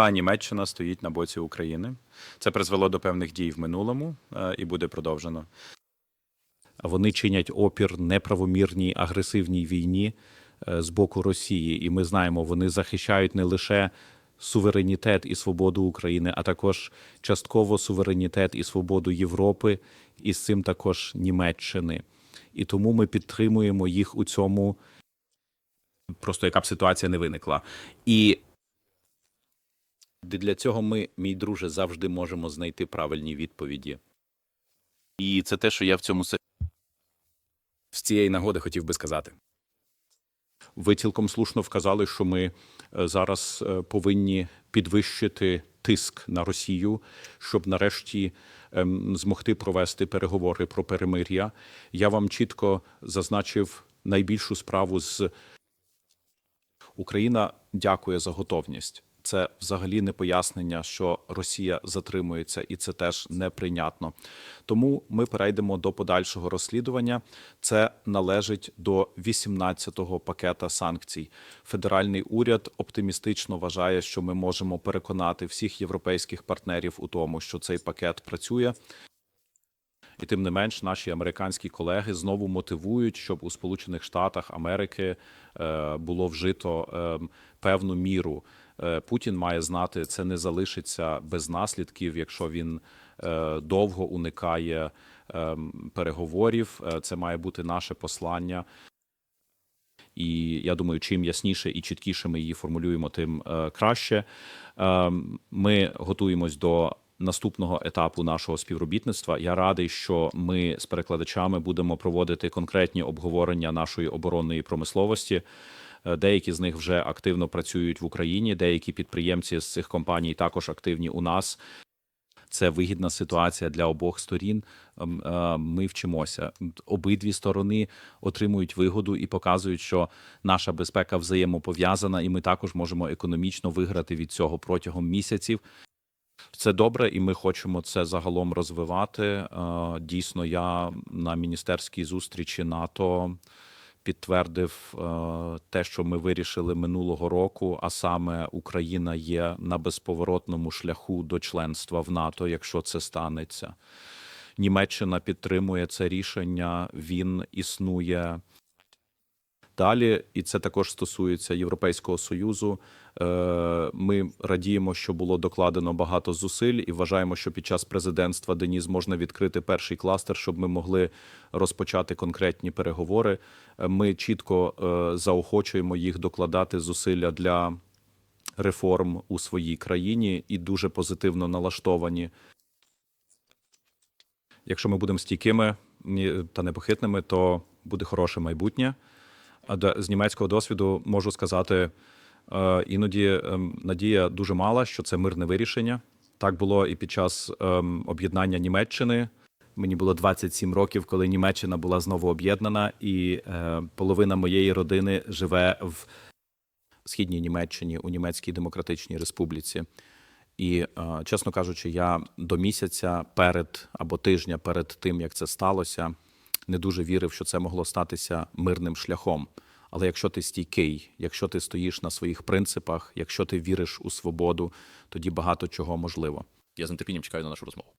А Німеччина стоїть на боці України. Це призвело до певних дій в минулому е, і буде продовжено. Вони чинять опір неправомірній агресивній війні е, з боку Росії, і ми знаємо, вони захищають не лише суверенітет і свободу України, а також частково суверенітет і свободу Європи, і з цим також Німеччини. І тому ми підтримуємо їх у цьому. Просто яка б ситуація не виникла. І для цього ми, мій друже, завжди можемо знайти правильні відповіді. І це те, що я в цьому се- з цієї нагоди хотів би сказати. Ви цілком слушно вказали, що ми е, зараз е, повинні підвищити тиск на Росію, щоб нарешті ем, змогти провести переговори про перемир'я. Я вам чітко зазначив найбільшу справу з Україна дякує за готовність. Це взагалі не пояснення, що Росія затримується, і це теж неприйнятно. Тому ми перейдемо до подальшого розслідування. Це належить до 18-го пакета санкцій. Федеральний уряд оптимістично вважає, що ми можемо переконати всіх європейських партнерів у тому, що цей пакет працює. І тим не менш, наші американські колеги знову мотивують, щоб у Сполучених Штатах Америки е, було вжито е, певну міру. Е, Путін має знати, це не залишиться без наслідків, якщо він е, довго уникає е, переговорів. Е, Це має бути наше послання. І я думаю, чим ясніше і чіткіше ми її формулюємо, тим краще. Е, Ми готуємось до наступного етапу нашого співробітництва. Я радий, що ми з перекладачами будемо проводити конкретні обговорення нашої оборонної промисловості. Е, Деякі з них вже активно працюють в Україні. Деякі підприємці з цих компаній також активні у нас. Це вигідна ситуація для обох сторін. Ем, е, Ми вчимося. Обидві сторони отримують вигоду і показують, що наша безпека взаємопов'язана, і ми також можемо економічно виграти від цього протягом місяців. Це добре, і ми хочемо це загалом розвивати. Е, Дійсно, я на міністерській зустрічі НАТО підтвердив е, те, що ми вирішили минулого року, а саме Україна є на безповоротному шляху до членства в НАТО, якщо це станеться. Німеччина підтримує це рішення. Він існує далі, і це також стосується Європейського союзу. Е, Ми радіємо, що було докладено багато зусиль, і вважаємо, що під час президентства Деніс можна відкрити перший кластер, щоб ми могли розпочати конкретні переговори. Е, Ми чітко е, заохочуємо їх докладати зусилля для реформ у своїй країні і дуже позитивно налаштовані. Якщо ми будемо стійкими та непохитними, то буде хороше майбутнє. З німецького досвіду можу сказати, е, іноді ем, надія дуже мала, що це мирне вирішення. Так було і під час ем, об'єднання Німеччини. Мені було 27 років, коли Німеччина була знову об'єднана, і е, половина моєї родини живе в східній Німеччині у Німецькій Демократичній Республіці. І, е, чесно кажучи, я до місяця перед або тижня перед тим, як це сталося, не дуже вірив, що це могло статися мирним шляхом. Але якщо ти стійкий, якщо ти стоїш на своїх принципах, якщо ти віриш у свободу, тоді багато чого можливо. Я з нетерпінням чекаю на нашу розмову.